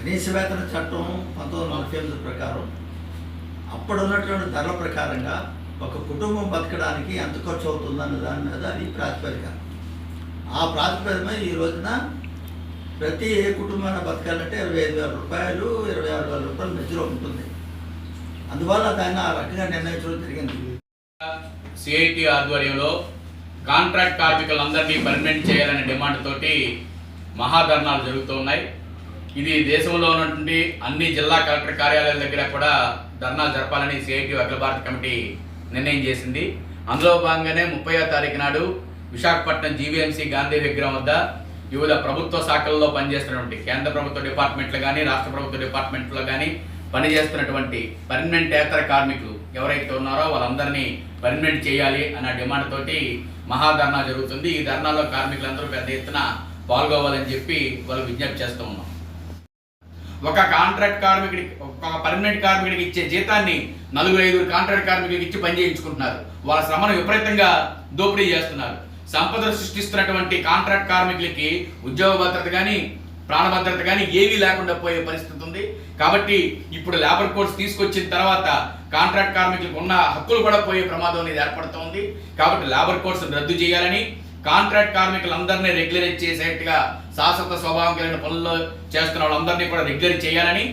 కనీస వేతన చట్టం పంతొమ్మిది వందల నలభై ఎనిమిది ప్రకారం అప్పుడు ఉన్నటువంటి ధరల ప్రకారంగా ఒక కుటుంబం బతకడానికి ఎంత ఖర్చు అవుతుందన్న దాని మీద అది ప్రాతిపదిక ఆ ప్రాతిపదిక ఈ రోజున ప్రతి ఏ కుటుంబాన్ని బతకాలంటే ఇరవై ఐదు వేల రూపాయలు ఇరవై ఆరు వేల రూపాయల మధ్యలో ఉంటుంది. అందువల్ల దాన్ని ఆ రకంగా నిర్ణయించడం జరిగింది. సిఐటి ఆధ్వర్యంలో కాంట్రాక్ట్ కార్మికులందరినీ పర్మనెంట్ చేయాలనే డిమాండ్ తోటి మహాధర్నాలు జరుగుతున్నాయి ఇది దేశంలో ఉన్నటువంటి అన్ని జిల్లా కలెక్టర్ కార్యాలయాల దగ్గర కూడా ధర్నా జరపాలని సిఐటి అఖిల భారత కమిటీ నిర్ణయం చేసింది. అందులో భాగంగానే ముప్పయో తారీఖు నాడు విశాఖపట్నం జీవీఎంసీ గాంధీ విగ్రహం వద్ద వివిధ ప్రభుత్వ శాఖల్లో పనిచేస్తున్నటువంటి కేంద్ర ప్రభుత్వ డిపార్ట్మెంట్లు కానీ రాష్ట్ర ప్రభుత్వ డిపార్ట్మెంట్లో కానీ పనిచేస్తున్నటువంటి పర్మనెంట్ ఏతర కార్మికులు ఎవరైతే ఉన్నారో వాళ్ళందరినీ పర్మనెంట్ చేయాలి అన్న డిమాండ్ తోటి మహాధర్నా జరుగుతుంది. ఈ ధర్నాలో కార్మికులందరూ పెద్ద ఎత్తున పాల్గొవాలని చెప్పి వాళ్ళు విజ్ఞప్తి చేస్తూ ఉన్నాం. ఒక కాంట్రాక్ట్ కార్మికుడికి ఒక పర్మనెంట్ కార్మికుడికి ఇచ్చే జీతాన్ని నలుగురు ఐదుగురు కాంట్రాక్ట్ కార్మికుడికి ఇచ్చి పని చేయించుకుంటున్నారు. వాళ్ళ శ్రమను విపరీతంగా దోపిడీ చేస్తున్నారు. సంపదను సృష్టిస్తున్నటువంటి కాంట్రాక్ట్ కార్మికులకి ఉద్యోగ భద్రత కానీ ప్రాణభద్రత కానీ ఏమీ లేకుండా పోయే పరిస్థితి ఉంది. కాబట్టి ఇప్పుడు లేబర్ కోడ్స్ తీసుకొచ్చిన తర్వాత కాంట్రాక్ట్ కార్మికులకు ఉన్న హక్కులు కూడా పోయే ప్రమాదం అనేది ఏర్పడుతోంది కాబట్టి లేబర్ కోడ్స్ రద్దు చేయాలని కాంట్రాక్ట్ కార్మికులందరినీ రెగ్యులరైజ్ చేసేట్టుగా శాశ్వత స్వభావం కలిగిన పనుల్లో చేస్తున్న వాళ్ళందరినీ కూడా రెగ్యులర్ చేయాలని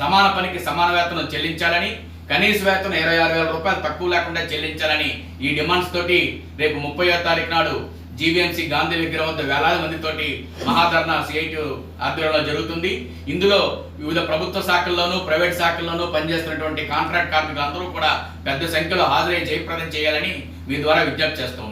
సమాన పనికి సమాన వేతనం చెల్లించాలని కనీస వేతనం ఇరవై ఆరు వేల రూపాయలు తక్కువ లేకుండా చెల్లించాలని ఈ డిమాండ్స్ తోటి రేపు ముప్పయో తారీఖు నాడు జీవీఎంసీ గాంధీ విగ్రహం వద్ద వేలాది మందితోటి మహాధర్నా సిఐటి ఆధ్వర్యంలో జరుగుతుంది. ఇందులో వివిధ ప్రభుత్వ శాఖల్లోనూ ప్రైవేట్ శాఖల్లోనూ పనిచేస్తున్నటువంటి కాంట్రాక్ట్ కార్మికులందరూ కూడా పెద్ద సంఖ్యలో హాజరై జయప్రదం చేయాలని మీ ద్వారా విజ్ఞప్తి చేస్తూ